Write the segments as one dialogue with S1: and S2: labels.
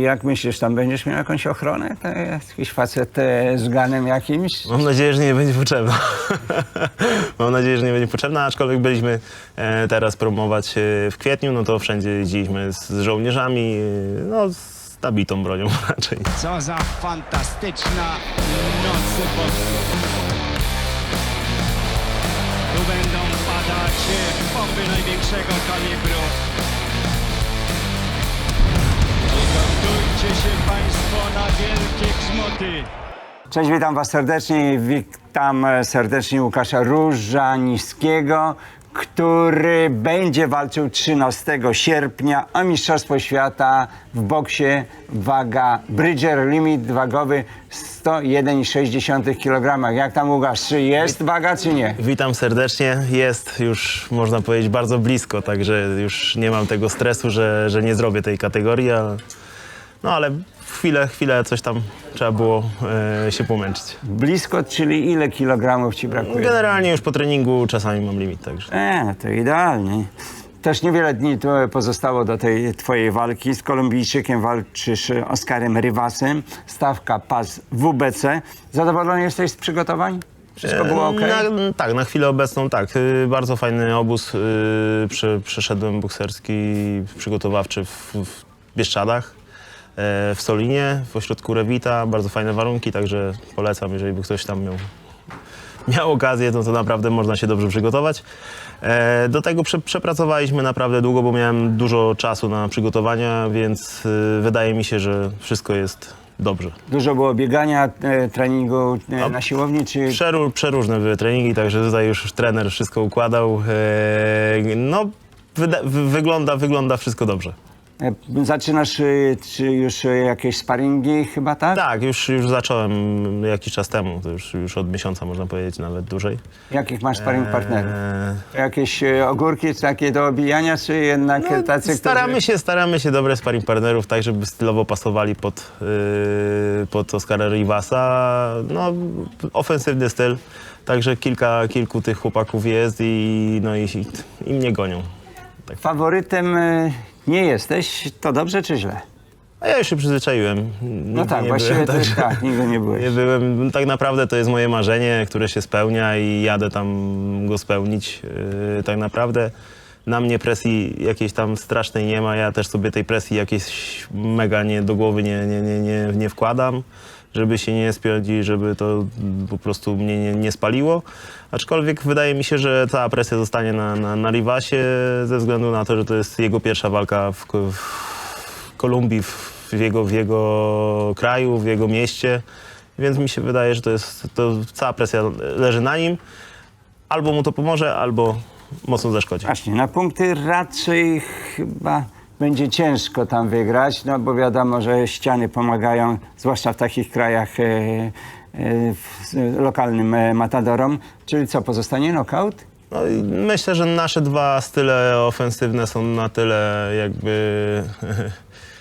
S1: Jak myślisz, tam będziesz miał jakąś ochronę? To jest jakiś facet e, z ganem jakimś?
S2: Mam nadzieję, że nie będzie potrzebna. Mam nadzieję, że nie będzie potrzebna, aczkolwiek byliśmy e, teraz promować e, w kwietniu, no to wszędzie jeździliśmy z, z żołnierzami, e, no z nabitą bronią raczej.
S3: Co za fantastyczna noc. Tu będą padać bomby największego kalibru. Przygotujcie się Państwo na wielkie grzmoty.
S1: Cześć, witam Was serdecznie i witam e, serdecznie Łukasza Różaniskiego, który będzie walczył 13 sierpnia o Mistrzostwo Świata w boksie waga Bridger Limit wagowy 101,6 kg. Jak tam Łukasz, czy jest waga, czy nie?
S2: Witam serdecznie. Jest już, można powiedzieć, bardzo blisko, także już nie mam tego stresu, że, że nie zrobię tej kategorii, ale, no ale chwilę, chwilę coś tam trzeba było e, się pomęczyć.
S1: Blisko, czyli ile kilogramów Ci brakuje?
S2: Generalnie już po treningu czasami mam limit, także.
S1: E, to idealnie. Też niewiele dni tu pozostało do tej twojej walki. Z Kolumbijczykiem walczysz e, Oskarem Rywasem. Stawka pas WBC. Zadowolony jesteś z przygotowań? Wszystko było ok?
S2: Na, tak, na chwilę obecną tak. Y, Bardzo fajny obóz y, prze, przeszedłem bokserski, przygotowawczy w, w Bieszczadach, e, w Solinie, w ośrodku Rewita. Bardzo fajne warunki, także polecam, jeżeli by ktoś tam miał, miał okazję, no to naprawdę można się dobrze przygotować. E, do tego prze, przepracowaliśmy naprawdę długo, bo miałem dużo czasu na przygotowania, więc y, wydaje mi się, że wszystko jest dobrze.
S1: Dużo było biegania, e, treningu e, na siłowni, czy
S2: Przeru, przeróżne były treningi, także tutaj już trener wszystko układał. No, wygląda, wygląda wszystko dobrze.
S1: E, zaczynasz e, czy już e, jakieś sparingi chyba, tak?
S2: Tak, już, już zacząłem jakiś czas temu, to już, już od miesiąca można powiedzieć, nawet dłużej.
S1: Jakich masz sparing partnerów?
S2: Eee,
S1: Jakieś e, ogórki takie do obijania, czy jednak
S2: no,
S1: tacy,
S2: staramy się, staramy się dobre sparring partnerów, tak żeby stylowo pasowali pod, yy, pod Oscara Rivasa. No, ofensywny styl, także kilka, kilku tych chłopaków jest i, no, i, i mnie gonią.
S1: Faworytem e, nie jesteś, to dobrze czy źle?
S2: A ja już się przyzwyczaiłem.
S1: No tak,
S2: nie
S1: właściwie
S2: byłem,
S1: to
S2: także
S1: tak, nigdy nie byłeś.
S2: Nie byłem. Tak naprawdę to jest moje marzenie, które się spełnia i jadę tam go spełnić. Yy, tak naprawdę na mnie presji jakiejś tam strasznej nie ma. Ja też sobie tej presji jakiejś mega nie, do głowy nie, nie, nie, nie, nie wkładam, żeby się nie i żeby to po prostu mnie nie, nie spaliło. Aczkolwiek wydaje mi się, że cała presja zostanie na, na, na Rivasie ze względu na to, że to jest jego pierwsza walka w, w Kolumbii, w, w, jego, w jego kraju, w jego mieście. Więc mi się wydaje, że to jest, to cała presja leży na nim. Albo mu to pomoże, albo mocno zaszkodzi.
S1: Właśnie, na punkty raczej chyba będzie ciężko tam wygrać, no bo wiadomo, że ściany pomagają, zwłaszcza w takich krajach e, e, w, lokalnym e, matadorom. Czyli co, pozostanie knockout?
S2: No myślę, że nasze dwa style ofensywne są na tyle jakby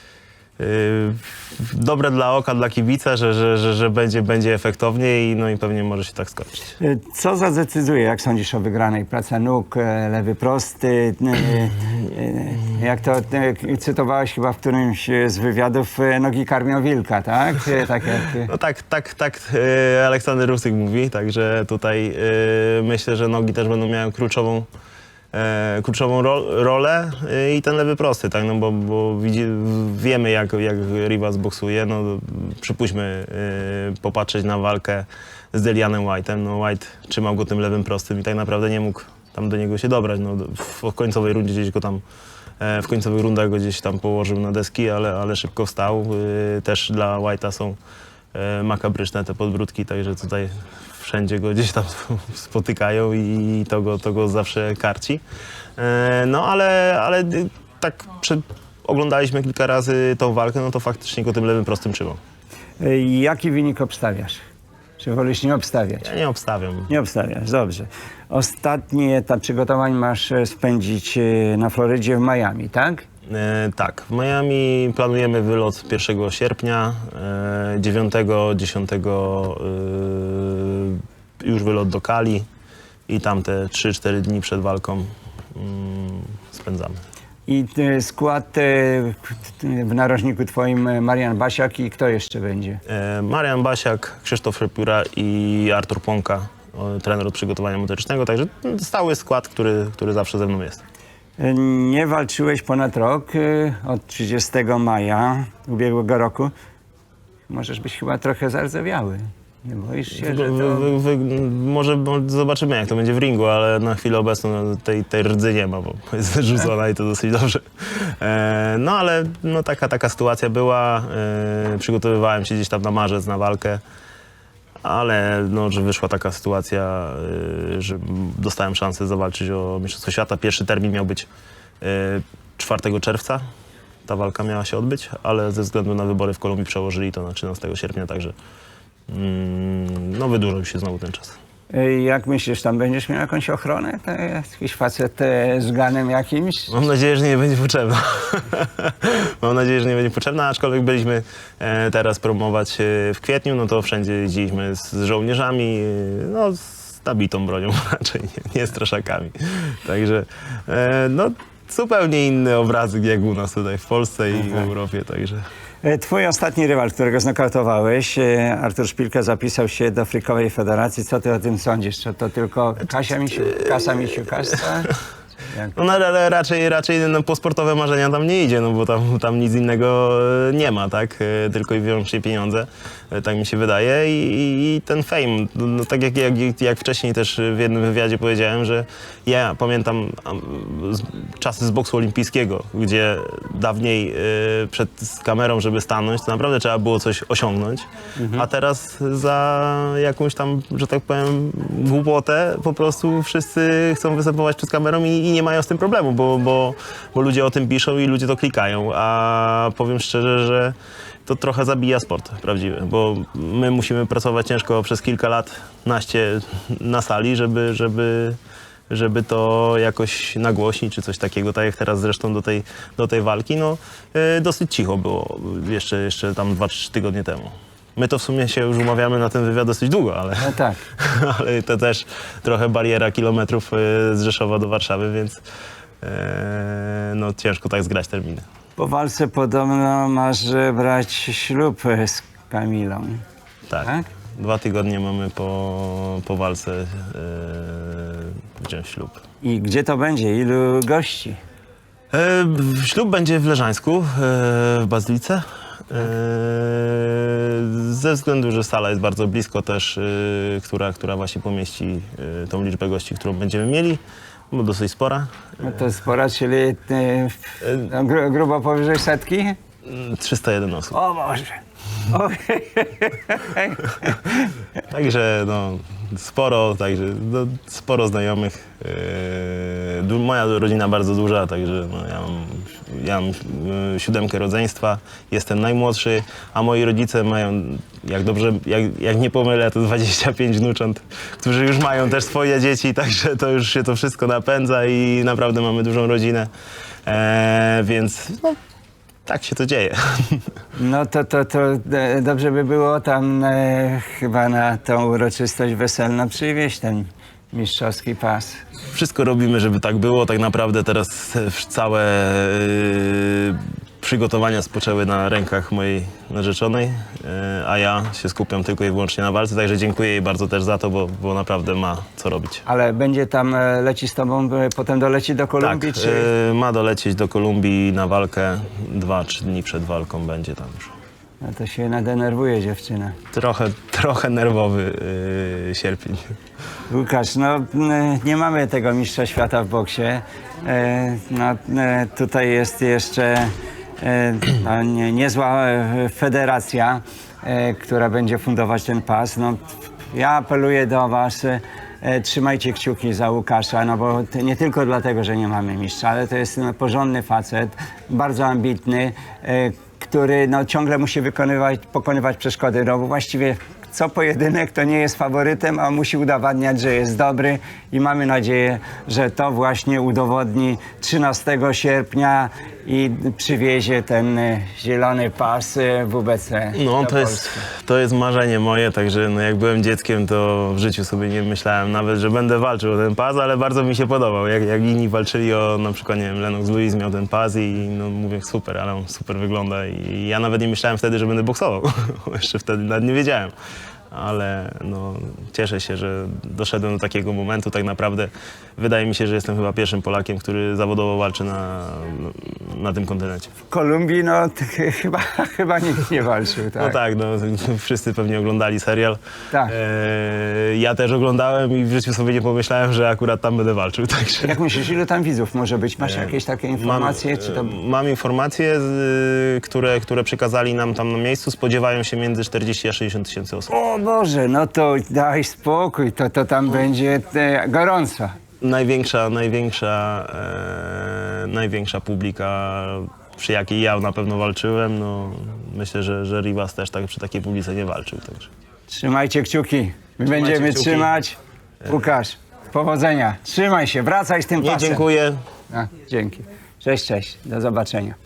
S2: dobre dla oka, dla kibica, że, że, że, że będzie, będzie efektownie i, no i pewnie może się tak skończyć.
S1: E, Co zadecyduje, jak sądzisz o wygranej? Praca nóg, e, lewy prosty, jak to cytowałeś chyba w którymś z wywiadów, nogi karmią wilka, tak? Tak jak...
S2: No tak, tak, tak Aleksander Rusyk mówi, także tutaj myślę, że nogi też będą miały kluczową, e, kluczową ro, rolę e, i ten lewy prosty, tak, no bo, bo widzi, wiemy jak, jak Rivas boksuje, no przypuśćmy e, popatrzeć na walkę z Delianem White'em, no White trzymał go tym lewym prostym i tak naprawdę nie mógł tam do niego się dobrać, no w końcowej rundzie gdzieś go tam E, W końcowych rundach go gdzieś tam położył na deski, ale, ale szybko wstał. Y, Też dla White'a są e, makabryczne te podbródki, także tutaj wszędzie go gdzieś tam spotykają i to go, to go zawsze karci. E, No ale, ale y, tak przy, oglądaliśmy kilka razy tą walkę, no to faktycznie go tym lewym prostym trzymał.
S1: E, Jaki wynik obstawiasz? Czy wolisz nie obstawiać?
S2: Ja nie obstawiam.
S1: Nie obstawiasz, dobrze. Ostatni etap przygotowań masz spędzić e, na Florydzie w Miami, tak?
S2: E, tak, w Miami planujemy wylot 1 sierpnia, e, 9, 10 e, już wylot do Kali i tam te 3-4 dni przed walką mm, spędzamy.
S1: I e, skład e, w narożniku twoim e, Marian Basiak i kto jeszcze będzie?
S2: E, Marian Basiak, Krzysztof Repiura i Artur Pąka, o, trener od przygotowania motorycznego, także stały skład, który, który zawsze ze mną jest.
S1: Nie walczyłeś ponad rok, e, od 30 maja ubiegłego roku. Możesz być chyba trochę zardzewiały. Nie boisz się, że to...
S2: Wy, wy, wy, może zobaczymy, jak to będzie w ringu, ale na chwilę obecną tej, tej rdzy nie ma, bo jest wyrzucona i to dosyć dobrze. E, no ale no, taka, taka sytuacja była. E, przygotowywałem się gdzieś tam na marzec na walkę, ale no, że wyszła taka sytuacja, e, że dostałem szansę zawalczyć o Mistrzostwo Świata. Pierwszy termin miał być e, 4 czerwca. Ta walka miała się odbyć, ale ze względu na wybory w Kolumbii przełożyli to na 13 sierpnia, także Mm, no wydłużył się znowu ten czas.
S1: Jak myślisz, tam będziesz miał jakąś ochronę? Jest jakiś facet e, z ganem jakimś?
S2: Mam nadzieję, że nie będzie potrzebna. Mam nadzieję, że nie będzie potrzebna, aczkolwiek byliśmy e, teraz promować e, w kwietniu, no to wszędzie jeździliśmy z, z żołnierzami, e, no z nabitą bronią raczej, nie, nie straszakami. Także e, no zupełnie inny obrazek jak u nas tutaj w Polsce i w Europie, także...
S1: E, Twój ostatni rywal, którego znokautowałeś, e, Artur Szpilka, zapisał się do Frikowej Federacji. Co ty o tym sądzisz? Czy to tylko Kasia Misiu, Kasa Misiukasta? Jak?
S2: No, ale raczej, raczej no, po sportowe marzenia tam nie idzie, no bo tam, tam nic innego e, nie ma, tak? E, Tylko i wyłącznie pieniądze, e, tak mi się wydaje. I, i, i ten fame, no, no, tak jak, jak, jak wcześniej też w jednym wywiadzie powiedziałem, że ja pamiętam czasy z boksu olimpijskiego, gdzie dawniej przed kamerą, żeby stanąć, to naprawdę trzeba było coś osiągnąć, a teraz za jakąś tam, że tak powiem, głupotę po prostu wszyscy chcą występować przed kamerą i, i nie mają z tym problemu, bo, bo, bo ludzie o tym piszą i ludzie to klikają, a powiem szczerze, że to trochę zabija sport prawdziwy, bo my musimy pracować ciężko przez kilka lat, naście na sali, żeby, żeby, żeby to jakoś nagłośnić, czy coś takiego, tak jak teraz zresztą do tej, do tej walki, no y, dosyć cicho było jeszcze, jeszcze tam dwa, trzy tygodnie temu. My to w sumie się już umawiamy na ten wywiad dosyć długo, ale,
S1: No tak.
S2: ale to też trochę bariera kilometrów y, z Rzeszowa do Warszawy, więc e, no ciężko tak zgrać terminy.
S1: Po walce podobno masz e, brać ślub e, z Kamilą.
S2: Tak.
S1: Tak?
S2: Dwa tygodnie mamy po, po walce e, wziąć ślub.
S1: I gdzie to będzie? Ilu gości?
S2: E, ślub będzie w Leżańsku, e, w Bazylice. E, ze względu, że sala jest bardzo blisko też, e, która, która właśnie pomieści e, tą liczbę gości, którą będziemy mieli, bo dosyć spora.
S1: No to spora, czyli no, gru, grubo powyżej setki?
S2: Mm, 301 osób.
S1: O Boże!
S2: Także no, sporo, także no, sporo znajomych. Yy, moja rodzina bardzo duża, także no, ja mam, ja mam yy, siódemkę rodzeństwa, jestem najmłodszy, a moi rodzice mają, jak dobrze, jak, jak nie pomylę, to 25 wnucząt, którzy już mają też swoje dzieci, także to już się to wszystko napędza i naprawdę mamy dużą rodzinę, e, więc no, tak się to dzieje.
S1: No to, to, to e, dobrze by było tam e, chyba na tą uroczystość weselną przywieźć ten mistrzowski pas.
S2: Wszystko robimy, żeby tak było. Tak naprawdę teraz e, całe e, przygotowania spoczęły na rękach mojej narzeczonej, e, a ja się skupiam tylko i wyłącznie na walce, także dziękuję jej bardzo też za to, bo, bo naprawdę ma co robić.
S1: Ale będzie tam, e, leci z tobą, e, potem doleci do Kolumbii,
S2: tak,
S1: czy...
S2: ma dolecieć do Kolumbii na walkę, dwa, trzy dni przed walką będzie tam już.
S1: No to się nadenerwuje dziewczyna.
S2: Trochę, trochę nerwowy e, sierpień.
S1: Łukasz, no nie mamy tego mistrza świata w boksie. No, tutaj jest jeszcze no, nie, niezła e, federacja, e, która będzie fundować ten pas. No, ja apeluję do was, e, e, trzymajcie kciuki za Łukasza, no bo nie tylko dlatego, że nie mamy mistrza, ale to jest no, porządny facet, bardzo ambitny, e, który no, ciągle musi wykonywać, pokonywać przeszkody. No, właściwie co pojedynek to nie jest faworytem, a musi udowadniać, że jest dobry i mamy nadzieję, że to właśnie udowodni 13 sierpnia i przywiezie ten e, zielony pas e, WBC.
S2: No to jest, to jest marzenie moje, także no, jak byłem dzieckiem, to w życiu sobie nie myślałem nawet, że będę walczył o ten pas, ale bardzo mi się podobał. Jak, jak inni walczyli o, na przykład, nie wiem, Lennox Lewis miał ten pas i no, mówię, super, ale on super wygląda i ja nawet nie myślałem wtedy, że będę boksował. Jeszcze wtedy nawet nie wiedziałem. Ale no, cieszę się, że doszedłem do takiego momentu. Tak naprawdę wydaje mi się, że jestem chyba pierwszym Polakiem, który zawodowo walczy na, na tym kontynencie.
S1: W Kolumbii no chyba, chyba nikt nie walczył, tak?
S2: No tak, no, wszyscy pewnie oglądali serial.
S1: Tak.
S2: E, ja też oglądałem i w życiu sobie nie pomyślałem, że akurat tam będę walczył. Także.
S1: Jak myślisz, ilu tam widzów może być? Masz jakieś takie informacje?
S2: Mam,
S1: czy to...
S2: e, mam informacje, z, które, które przekazali nam tam na miejscu. Spodziewają się między 40 a 60 tysięcy osób.
S1: O Boże, no to daj spokój, to, to tam będzie e, gorąco.
S2: Największa, największa, e, największa publika, przy jakiej ja na pewno walczyłem. No, myślę, że, że Rivas też tak, przy takiej publice nie walczył. Także.
S1: Trzymajcie kciuki. My będziemy
S2: kciuki.
S1: trzymać. Łukasz, powodzenia. Trzymaj się, wracaj z tym
S2: Nie,
S1: pasem.
S2: dziękuję.
S1: A, dzięki. Cześć, cześć. Do zobaczenia.